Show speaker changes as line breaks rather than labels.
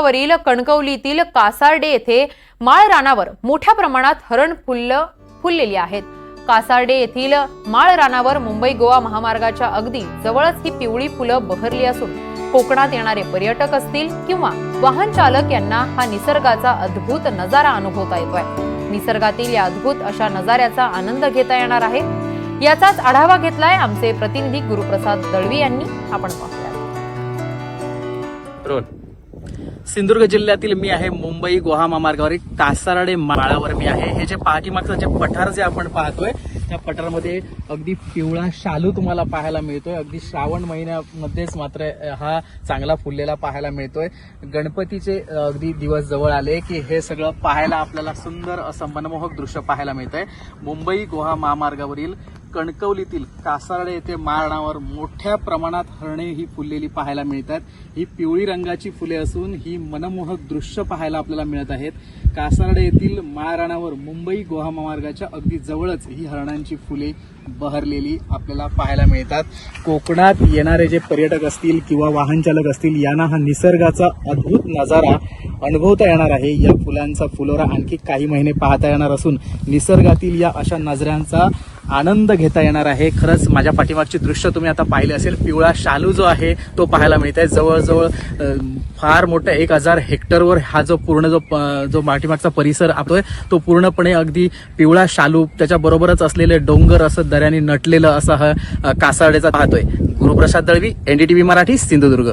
वरील कणकवलीतील कासार्डे येथे माळ रानावर मोठ्या प्रमाणात हरण फुल्ल फुललेली आहेत. कासार्डे येथील माळ रानावर मुंबई गोवा महामार्गाच्या अगदी जवळच ही पिवळी फुलं बहरली असून कोकणात येणारे पर्यटक असतील किंवा वाहन चालक यांना हा निसर्गाचा अद्भुत नजारा अनुभवता येतोय. निसर्गातील या अद्भुत अशा नजाऱ्याचा आनंद घेता येणार आहे. याचाच आढावा घेतलाय आमचे प्रतिनिधी गुरुप्रसाद दळवी यांनी. आपण पाहूया.
सिंधुदुर्ग जिल्ह्यातील मी आहे मुंबई गोहा महामार्गावरील कासाराडे माळावर मी आहे. हे जे पाठीमागचं जे पठार जे आपण पाहतोय त्या पठारामध्ये अगदी पिवळा शालू तुम्हाला पाहायला मिळतोय. अगदी श्रावण महिन्यामध्येच मात्र हा चांगला फुललेला पाहायला मिळतोय. गणपतीचे अगदी दिवस जवळ आले की हे सगळं पाहायला आपल्याला सुंदर असं मनमोहक दृश्य पाहायला मिळतंय. मुंबई गोहा महामार्गावरील कणकवलीतील कासारडे येथे मारणावर मोठ्या प्रमाणात हरणे ही फुललेली पाहायला मिळतात. ही पिवळी रंगाची फुले असून ही मनमोहक दृश्य पाहायला आपल्याला मिळत आहेत. कासारडे येथील माळराणावर मुंबई गोहा महामार्गाच्या अगदी जवळच ही हरणांची फुले बहरलेली आपल्याला पाहायला मिळतात. कोकणात येणारे जे पर्यटक असतील किंवा वाहन चालक असतील यांना हा निसर्गाचा अद्भुत नजारा अनुभवता येणार आहे. या फुलांचा फुलोरा आणखी काही महिने पाहता येणार असून निसर्गातील या अशा नजऱ्यांचा आनंद घेता येणार आहे. खरंच माझ्या पाठीमागचे दृश्य तुम्ही आता पाहिले असेल. पिवळा शालू जो आहे तो पाहायला मिळत आहे जवळजवळ फार मोठ्या एक हजार हेक्टरवर हा जो पूर्ण जो प- जो पाठीमागचा परिसर आपतोय तो पूर्णपणे अगदी पिवळा शालू त्याच्याबरोबरच असलेले डोंगर असं दऱ्याने नटलेलं असं हा कासारडेचा पाहतोय. गुरुप्रसाद दळवी एनडीटीव्ही मराठी सिंधुदुर्ग.